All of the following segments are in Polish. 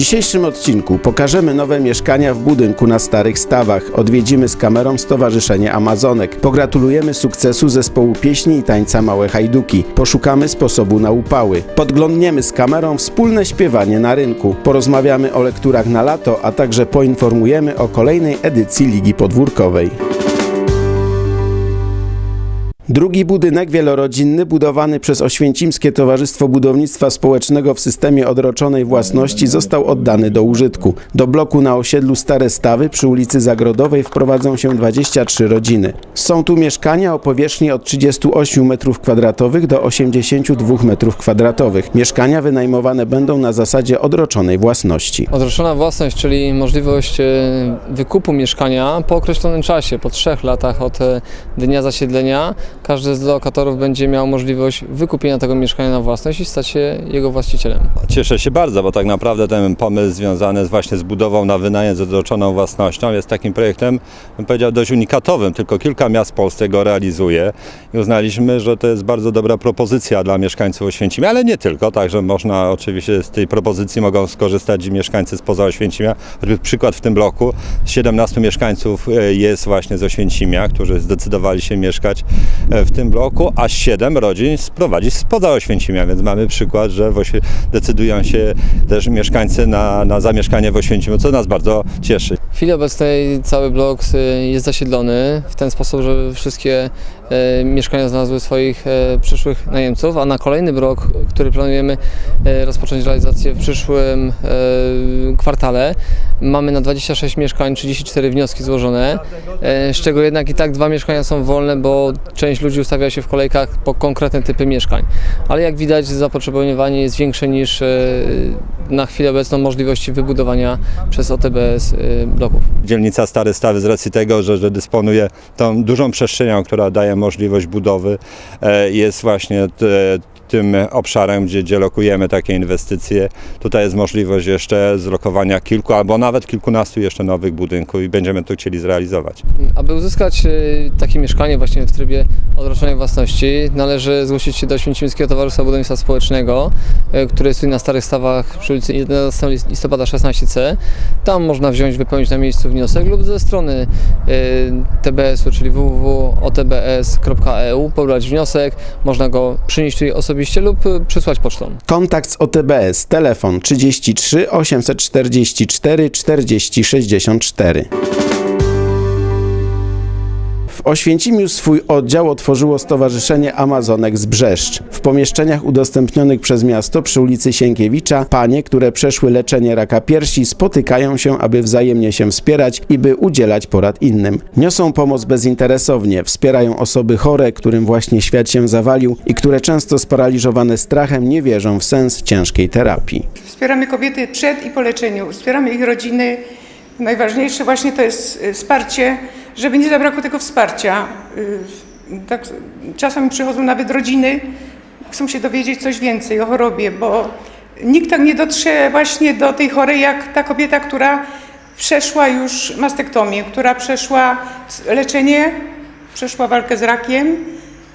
dzisiejszym odcinku pokażemy nowe mieszkania w budynku na Starych Stawach. Odwiedzimy z kamerą Stowarzyszenie Amazonek. Pogratulujemy sukcesu zespołu pieśni i tańca Małe Hajduki. Poszukamy sposobu na upały. Podglądniemy z kamerą wspólne śpiewanie na rynku. Porozmawiamy o lekturach na lato, a także poinformujemy o kolejnej edycji Ligi Podwórkowej. Drugi budynek wielorodzinny budowany przez Oświęcimskie Towarzystwo Budownictwa Społecznego w systemie odroczonej własności został oddany do użytku. Do bloku na osiedlu Stare Stawy przy ulicy Zagrodowej wprowadzą się 23 rodziny. Są tu mieszkania o powierzchni od 38 m2 do 82 m2. Mieszkania wynajmowane będą na zasadzie odroczonej własności. Odroczona własność, czyli możliwość e, wykupu mieszkania po określonym czasie, po trzech latach od e, dnia zasiedlenia, każdy z lokatorów będzie miał możliwość wykupienia tego mieszkania na własność i stać się jego właścicielem. Cieszę się bardzo, bo tak naprawdę ten pomysł związany właśnie z budową na wynajem z odroczoną własnością jest takim projektem, bym powiedział, dość unikatowym. Tylko kilka miast w Polsce go realizuje i uznaliśmy, że to jest bardzo dobra propozycja dla mieszkańców Oświęcimia, ale nie tylko, także można oczywiście z tej propozycji mogą skorzystać mieszkańcy spoza Oświęcimia. Choćby przykład w tym bloku, 17 mieszkańców e, jest właśnie z Oświęcimia, którzy zdecydowali się mieszkać w tym bloku, a 7 rodzin sprowadzić spoza Oświęcimia, więc mamy przykład, że decydują się też mieszkańcy na, na zamieszkanie w Oświęcimiu, co nas bardzo cieszy. Chwili obecnej cały blok e, jest zasiedlony w ten sposób, że wszystkie e, mieszkania znalazły swoich e, przyszłych najemców, a na kolejny blok, który planujemy rozpocząć realizację w przyszłym kwartale, mamy na 26 mieszkań 34 wnioski złożone, z czego jednak i tak dwa mieszkania są wolne, bo część ludzi ustawia się w kolejkach po konkretne typy mieszkań. Ale jak widać zapotrzebowanie jest większe niż na chwilę obecną możliwości wybudowania przez OTBS e, bloków. Dzielnica Stare Stawy z racji tego, że, że dysponuje tą dużą przestrzenią, która daje możliwość budowy, e, jest właśnie tym obszarem, gdzie, gdzie lokujemy takie inwestycje. Tutaj jest możliwość jeszcze zlokowania kilku albo nawet kilkunastu jeszcze nowych budynków i będziemy to chcieli zrealizować. Aby uzyskać e, takie mieszkanie właśnie w trybie odroczonej własności, należy zgłosić się do Święcimskiego Towarzystwa Budownictwa Społecznego, e, które stoi na Starych Stawach przy ulicy 11 listopada 16C. Tam można wziąć, wypełnić na miejscu wniosek lub ze strony e, TBS-u, czyli www.otbs.eu pobrać wniosek, można go przynieść tutaj osobiście lub e, przysłać pocztą. Kontakt z OTBS, telefon 33 844 40 64. Oświęcimiu swój oddział otworzyło Stowarzyszenie Amazonek z Brzeszcz. W pomieszczeniach udostępnionych przez miasto przy ulicy Sienkiewicza panie, które przeszły leczenie raka piersi, spotykają się, aby wzajemnie się wspierać i by udzielać porad innym. Niosą pomoc bezinteresownie, wspierają osoby chore, którym właśnie świat się zawalił i które często sparaliżowane strachem nie wierzą w sens ciężkiej terapii. Wspieramy kobiety przed i po leczeniu, wspieramy ich rodziny. Najważniejsze właśnie to jest y, wsparcie, żeby nie zabrakło tego wsparcia. Y, Tak, czasami przychodzą nawet rodziny, chcą się dowiedzieć coś więcej o chorobie, bo nikt tak nie dotrze właśnie do tej chorej jak ta kobieta, która przeszła już mastektomię, która przeszła leczenie, przeszła walkę z rakiem,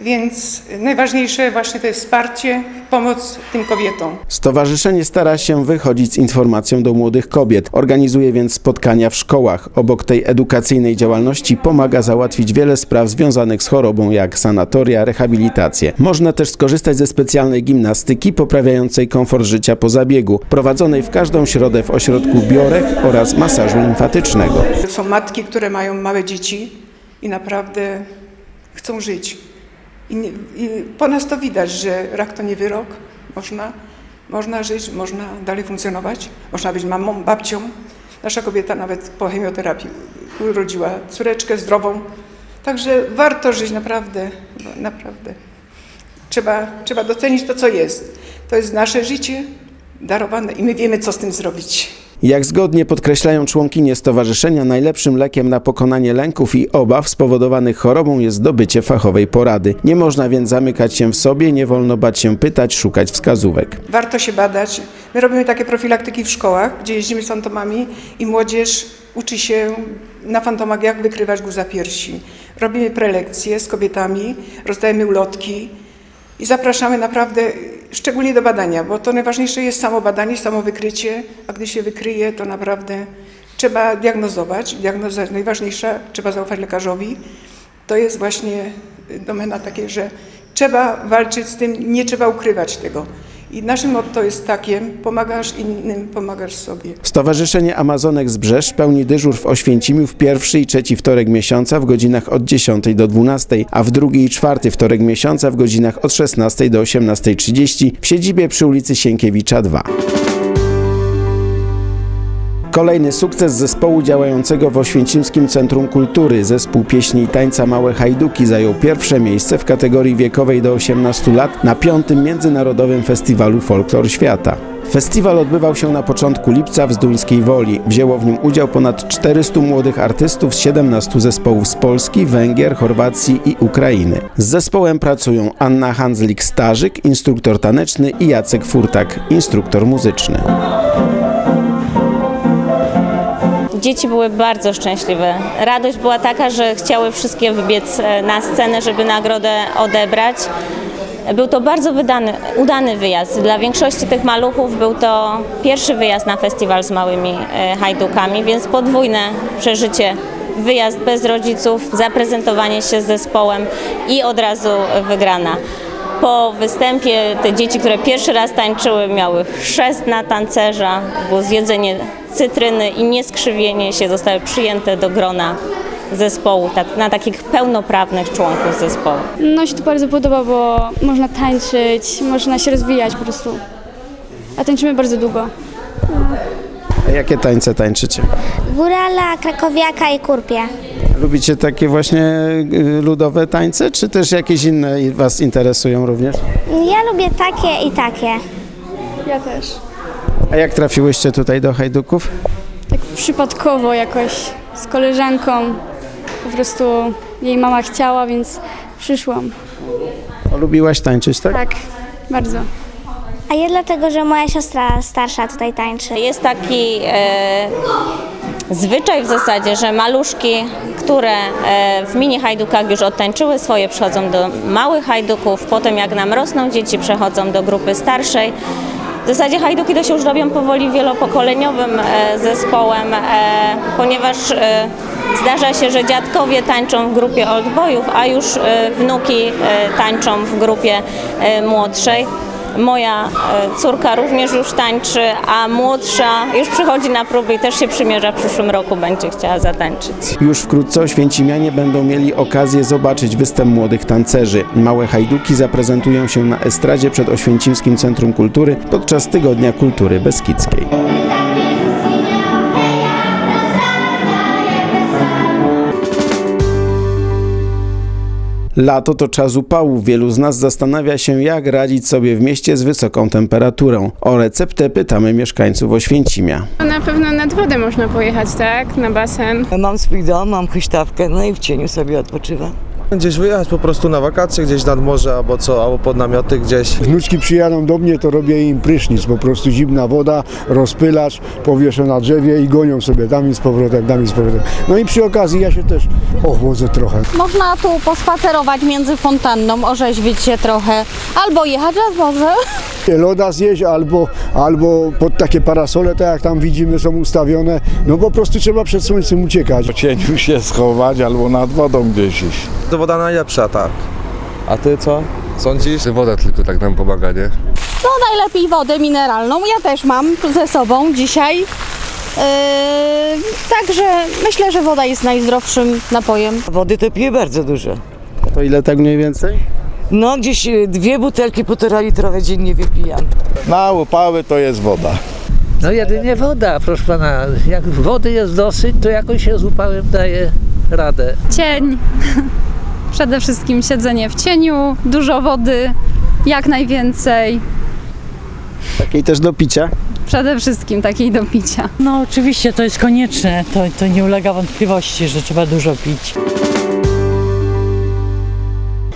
więc najważniejsze właśnie to jest wsparcie, pomoc tym kobietom. Stowarzyszenie stara się wychodzić z informacją do młodych kobiet. Organizuje więc spotkania w szkołach. Obok tej edukacyjnej działalności pomaga załatwić wiele spraw związanych z chorobą, jak sanatoria, rehabilitację. Można też skorzystać ze specjalnej gimnastyki poprawiającej komfort życia po zabiegu, prowadzonej w każdą środę w ośrodku Biorech oraz masażu limfatycznego. Są matki, które mają małe dzieci i naprawdę chcą żyć. I, I po nas to widać, że rak to nie wyrok. Można, można żyć, można dalej funkcjonować, można być mamą, babcią. Nasza kobieta nawet po chemioterapii urodziła córeczkę zdrową. Także warto żyć naprawdę, naprawdę. Trzeba, trzeba docenić to, co jest. To jest nasze życie darowane i my wiemy, co z tym zrobić. Jak zgodnie podkreślają członkinie stowarzyszenia, najlepszym lekiem na pokonanie lęków i obaw spowodowanych chorobą jest zdobycie fachowej porady. Nie można więc zamykać się w sobie, nie wolno bać się pytać, szukać wskazówek. Warto się badać. My robimy takie profilaktyki w szkołach, gdzie jeździmy z fantomami i młodzież uczy się na fantomach, jak wykrywać guza piersi. Robimy prelekcje z kobietami, rozdajemy ulotki i zapraszamy naprawdę szczególnie do badania, bo to najważniejsze jest samo badanie, samo wykrycie, a gdy się wykryje, to naprawdę trzeba diagnozować. Diagnoza najważniejsza, trzeba zaufać lekarzowi. To jest właśnie domena takie, że trzeba walczyć z tym, nie trzeba ukrywać tego. I naszym motto jest takie, pomagasz innym, pomagasz sobie. Stowarzyszenie Amazonek Zbrzeż pełni dyżur w Oświęcimiu w pierwszy i trzeci wtorek miesiąca w godzinach od 10 do 12, a w drugi i czwarty wtorek miesiąca w godzinach od 16 do 18.30 w siedzibie przy ulicy Sienkiewicza 2. Kolejny sukces zespołu działającego w Oświęcimskim Centrum Kultury. Zespół pieśni i tańca Małe Hajduki zajął pierwsze miejsce w kategorii wiekowej do 18 lat na piątym Międzynarodowym Festiwalu Folklor Świata. Festiwal odbywał się na początku lipca w Zduńskiej Woli. Wzięło w nim udział ponad 400 młodych artystów z 17 zespołów z Polski, Węgier, Chorwacji i Ukrainy. Z zespołem pracują Anna Hanzlik-Starzyk, instruktor taneczny i Jacek Furtak, instruktor muzyczny. Dzieci były bardzo szczęśliwe. Radość była taka, że chciały wszystkie wybiec e, na scenę, żeby nagrodę odebrać. Był to bardzo wydany, udany wyjazd. Dla większości tych maluchów był to pierwszy wyjazd na festiwal z małymi e, hajdukami, więc podwójne przeżycie. Wyjazd bez rodziców, zaprezentowanie się z zespołem i od razu wygrana. Po występie te dzieci, które pierwszy raz tańczyły, miały chrzest na tancerza, było zjedzenie cytryny i nieskrzywienie się zostały przyjęte do grona zespołu, tak, na takich pełnoprawnych członków zespołu. No się to bardzo podoba, bo można tańczyć, można się rozwijać po prostu. A tańczymy bardzo długo. A jakie tańce tańczycie? Górala, krakowiaka i kurpie. Lubicie takie właśnie y, ludowe tańce, czy też jakieś inne i Was interesują również? Ja lubię takie i takie. Ja też. A jak trafiłyście tutaj do Hajduków? Tak przypadkowo jakoś z koleżanką. Po prostu jej mama chciała, więc przyszłam. O, Lubiłaś tańczyć, tak? Tak, bardzo. A ja dlatego, że moja siostra starsza tutaj tańczy. Jest taki e, zwyczaj w zasadzie, że maluszki, które e, w mini hajdukach już odtańczyły swoje, przychodzą do małych hajduków, potem jak nam rosną dzieci, przechodzą do grupy starszej. W zasadzie hajduki to się już robią powoli wielopokoleniowym e, zespołem, e, ponieważ e, zdarza się, że dziadkowie tańczą w grupie oldboyów, a już e, wnuki e, tańczą w grupie e, młodszej. Moja e, córka również już tańczy, a młodsza już przychodzi na próby i też się przymierza w przyszłym roku, będzie chciała zatańczyć. Już wkrótce Oświęcimianie będą mieli okazję zobaczyć występ młodych tancerzy. Małe Hajduki zaprezentują się na estradzie przed Oświęcimskim Centrum Kultury podczas Tygodnia Kultury Beskidzkiej. Lato to czas upału. Wielu z nas zastanawia się, jak radzić sobie w mieście z wysoką temperaturą. O receptę pytamy mieszkańców Oświęcimia. Na pewno nad wodę można pojechać, tak? Na basen. Mam swój dom, mam huśtawkę, no i w cieniu sobie odpoczywam. Gdzieś wyjechać po prostu na wakacje, gdzieś nad morze albo co, albo pod namioty gdzieś. Wnuczki przyjadą do mnie, to robię im prysznic, po prostu zimna woda, rozpylacz, powieszę na drzewie i gonią sobie tam i z powrotem, tam i z powrotem. No i przy okazji ja się też ochłodzę trochę. Można tu pospacerować między fontanną, orzeźwić się trochę, albo jechać nad morze. Loda zjeść albo, albo pod takie parasole, tak jak tam widzimy, są ustawione. No po prostu trzeba przed słońcem uciekać. W cieniu się schować albo nad wodą gdzieś iść. To woda najlepsza, tak. A ty co? Sądzisz? Woda tylko tak nam pomaga, nie? No najlepiej wodę mineralną, ja też mam ze sobą dzisiaj. Yy, także myślę, że woda jest najzdrowszym napojem. Wody to piję bardzo dużo. To ile tak mniej więcej? No gdzieś y, dwie butelki półtora litrowe dziennie wypijam. Na upały to jest woda. No jedynie woda, proszę pana. Jak wody jest dosyć, to jakoś się z upałem daje radę. Cień. Przede wszystkim siedzenie w cieniu, dużo wody, jak najwięcej. Takiej też do picia? Przede wszystkim takiej do picia. No oczywiście to jest konieczne, to, to nie ulega wątpliwości, że trzeba dużo pić.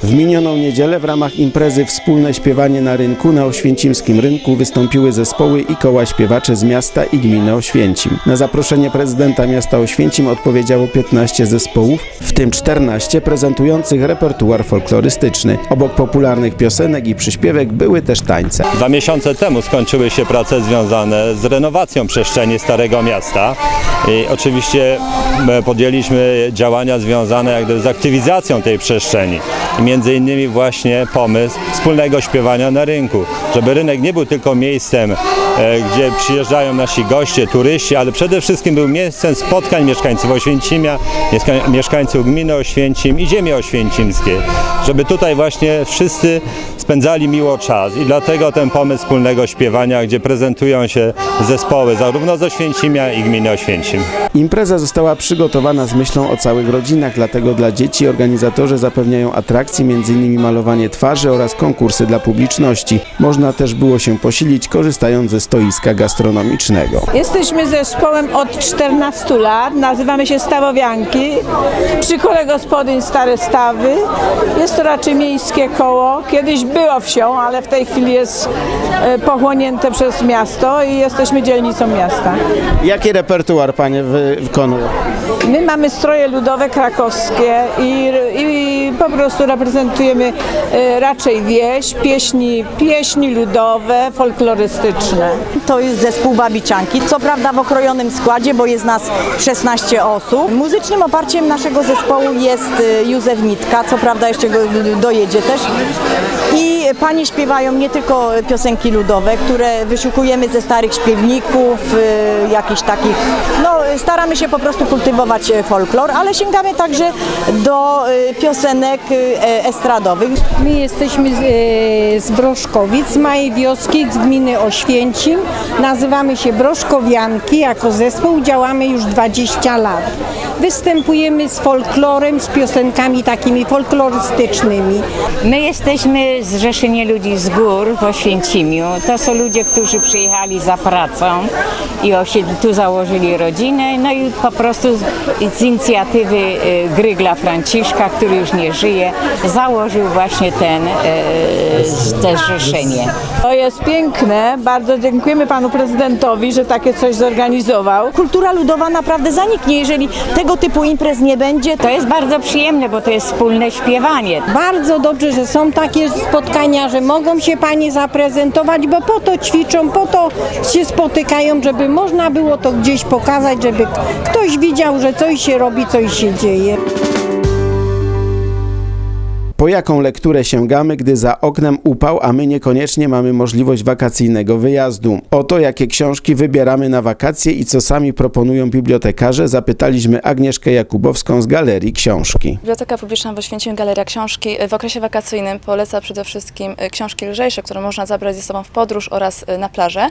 W minioną niedzielę w ramach imprezy Wspólne Śpiewanie na Rynku na Oświęcimskim Rynku wystąpiły zespoły i koła śpiewacze z miasta i gminy Oświęcim. Na zaproszenie prezydenta miasta Oświęcim odpowiedziało 15 zespołów, w tym 14 prezentujących repertuar folklorystyczny. Obok popularnych piosenek i przyśpiewek były też tańce. Dwa miesiące temu skończyły się prace związane z renowacją przestrzeni Starego Miasta i oczywiście e, podjęliśmy działania związane z aktywizacją tej przestrzeni. I między innymi właśnie pomysł wspólnego śpiewania na rynku, żeby rynek nie był tylko miejscem, e, gdzie przyjeżdżają nasi goście, turyści, ale przede wszystkim był miejscem spotkań mieszkańców Oświęcimia, mieszka- mieszkańców gminy Oświęcim i ziemi oświęcimskiej, żeby tutaj właśnie wszyscy spędzali miło czas i dlatego ten pomysł wspólnego śpiewania, gdzie prezentują się zespoły zarówno z Oświęcimia i gminy Oświęcim. Impreza została przygotowana z myślą o całych rodzinach, dlatego dla dzieci organizatorzy zapewniają atrakcje, m.in. malowanie twarzy oraz konkursy dla publiczności. Można też było się posilić korzystając ze stoiska gastronomicznego. Jesteśmy zespołem od 14 lat, nazywamy się Stawowianki. Przy kole gospodyń Stare Stawy. Jest to raczej miejskie koło. Kiedyś było wsią, ale w tej chwili jest e, pochłonięte przez miasto i jesteśmy dzielnicą miasta. Jaki repertuar panie wy- wykonują? My mamy stroje ludowe krakowskie i, i po prostu reprezentujemy e, raczej wieś, pieśni, pieśni ludowe, folklorystyczne. To jest zespół Babicianki, co prawda w okrojonym składzie, bo jest nas 16 osób. Muzycznym oparciem naszego zespołu jest y, Józef Nitka, co prawda jeszcze go dojedzie też. I panie śpiewają nie tylko piosenki ludowe, które wyszukujemy ze starych śpiewników, y, jakichś takich, no staramy się po prostu kultywować e, folklor, ale sięgamy także do y, piosenek y, e- estradowych. My jesteśmy z, e, z Broszkowic, z małej wioski, z gminy Oświęcim. Nazywamy się Broszkowianki. Jako zespół działamy już 20 lat. Występujemy z folklorem, z piosenkami takimi folklorystycznymi. My jesteśmy Zrzeszenie Ludzi z Gór w Oświęcimiu. To są ludzie, którzy przyjechali za pracą i osi- tu założyli rodzinę. No i po prostu z, z inicjatywy y, Grygla Franciszka, który już nie żyje, założył właśnie ten, y, te zrzeszenie. To jest piękne. Bardzo dziękujemy panu prezydentowi, że takie coś zorganizował. Kultura ludowa naprawdę zaniknie, jeżeli tego typu imprez nie będzie. To jest bardzo przyjemne, bo to jest wspólne śpiewanie. Bardzo dobrze, że są takie spotkania, że mogą się panie zaprezentować, bo po to ćwiczą, po to się spotykają, żeby można było to gdzieś pokazać, żeby ktoś widział, że coś się robi, coś się dzieje. Po jaką lekturę sięgamy, gdy za oknem upał, a my niekoniecznie mamy możliwość wakacyjnego wyjazdu? O to, jakie książki wybieramy na wakacje i co sami proponują bibliotekarze, zapytaliśmy Agnieszkę Jakubowską z Galerii Książki. Biblioteka Publiczna w Oświęcimiu Galeria Książki w okresie wakacyjnym poleca przede wszystkim e, książki lżejsze, które można zabrać ze sobą w podróż oraz e, na plażę.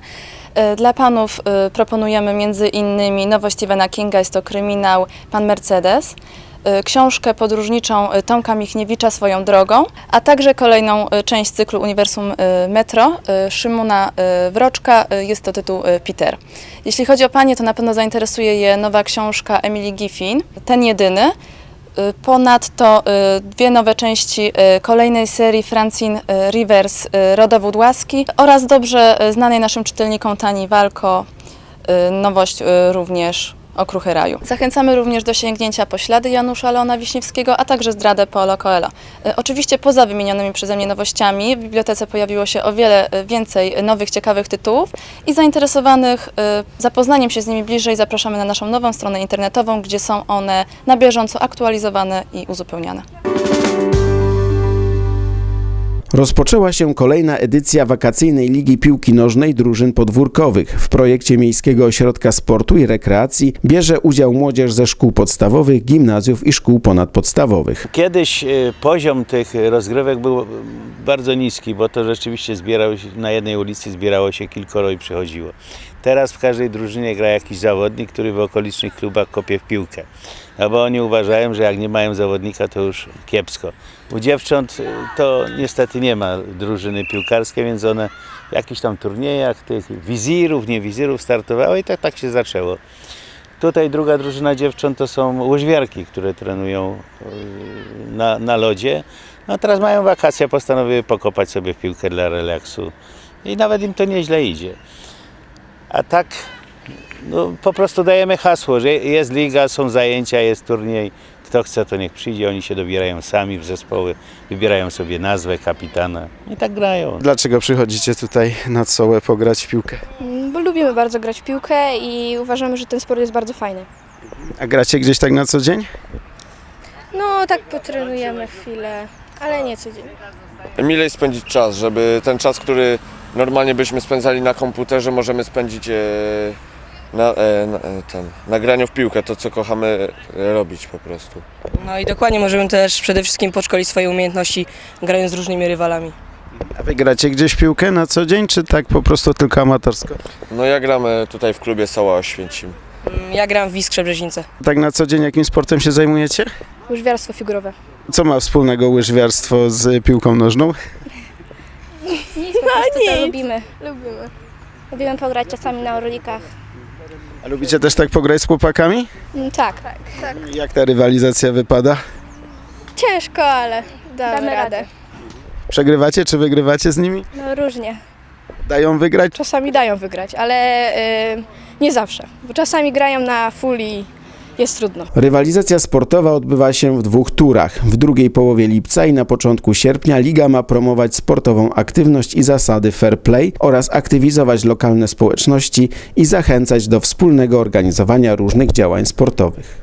E, Dla panów proponujemy między innymi nowość Stephena Kinga, jest to kryminał Pan Mercedes. E, Książkę podróżniczą e, Tomka Michniewicza swoją drogą, a także kolejną e, część cyklu Uniwersum Metro Szymona Wroczka, jest to tytuł Peter. Jeśli chodzi o panie, to na pewno zainteresuje je nowa książka Emily Giffin, Ten jedyny. Y, Ponadto y, dwie nowe części y, kolejnej serii Francine y, Rivers y, Rodowód Łaski oraz dobrze y, znanej naszym czytelnikom Tani Walko y, nowość y, również Okruchy Raju. Zachęcamy również do sięgnięcia po ślady Janusza Leona Wiśniewskiego, a także zdradę Paulo Coelho. Y, Oczywiście poza wymienionymi przeze mnie nowościami w bibliotece pojawiło się o wiele y, więcej nowych, ciekawych tytułów i zainteresowanych y, zapoznaniem się z nimi bliżej zapraszamy na naszą nową stronę internetową, gdzie są one na bieżąco aktualizowane i uzupełniane. Rozpoczęła się kolejna edycja wakacyjnej Ligi Piłki Nożnej drużyn podwórkowych. W projekcie Miejskiego Ośrodka Sportu i Rekreacji bierze udział młodzież ze szkół podstawowych, gimnazjów i szkół ponadpodstawowych. Kiedyś e, poziom tych rozgrywek był e, bardzo niski, bo to rzeczywiście zbierało się, na jednej ulicy zbierało się kilkoro i przychodziło. Teraz w każdej drużynie gra jakiś zawodnik, który w okolicznych klubach kopie w piłkę. No bo oni uważają, że jak nie mają zawodnika, to już kiepsko. U dziewcząt e, to niestety nie ma drużyny piłkarskiej, więc one w jakichś tam turniejach tych wizirów, nie wizirów startowały i tak, tak się zaczęło. Tutaj druga drużyna dziewcząt to są łyżwiarki, które trenują y, na, na lodzie. No teraz mają wakacje, postanowiły pokopać sobie w piłkę dla relaksu i nawet im to nieźle idzie. A tak no, po prostu dajemy hasło, że jest liga, są zajęcia, jest turniej. Kto chce, to niech przyjdzie. Oni się dobierają sami w zespoły, wybierają sobie nazwę kapitana i tak grają. Dlaczego przychodzicie tutaj na Sołę pograć w piłkę? Bo lubimy bardzo grać w piłkę i uważamy, że ten sport jest bardzo fajny. A gracie gdzieś tak na co dzień? No tak potrenujemy chwilę, ale nie codziennie. Milej spędzić czas, żeby ten czas, który normalnie byśmy spędzali na komputerze, możemy spędzić e, na, e, na, e, ten, na graniu w piłkę, to co kochamy e, robić po prostu. No i dokładnie możemy też przede wszystkim podszkolić swoje umiejętności grając z różnymi rywalami. A wy gracie gdzieś w piłkę na co dzień, czy tak po prostu tylko amatorsko? No ja gramy tutaj w klubie Soła Oświęcim. Mm, Ja gram w Iskrze Brzezińce. Tak na co dzień jakim sportem się zajmujecie? Łyżwiarstwo figurowe. Co ma wspólnego łyżwiarstwo z piłką nożną? Prostu to lubimy. Lubimy. Lubimy pograć czasami na orlikach. A lubicie też tak pograć z chłopakami? Tak. tak. Jak ta rywalizacja wypada? Ciężko, ale damy, Damy radę. radę. Przegrywacie czy wygrywacie z nimi? No różnie. Dają wygrać? Czasami dają wygrać, ale y, nie zawsze. Bo czasami grają na full i jest trudno. Rywalizacja sportowa odbywa się w dwóch turach. W drugiej połowie lipca i na początku sierpnia liga ma promować sportową aktywność i zasady fair play oraz aktywizować lokalne społeczności i zachęcać do wspólnego organizowania różnych działań sportowych.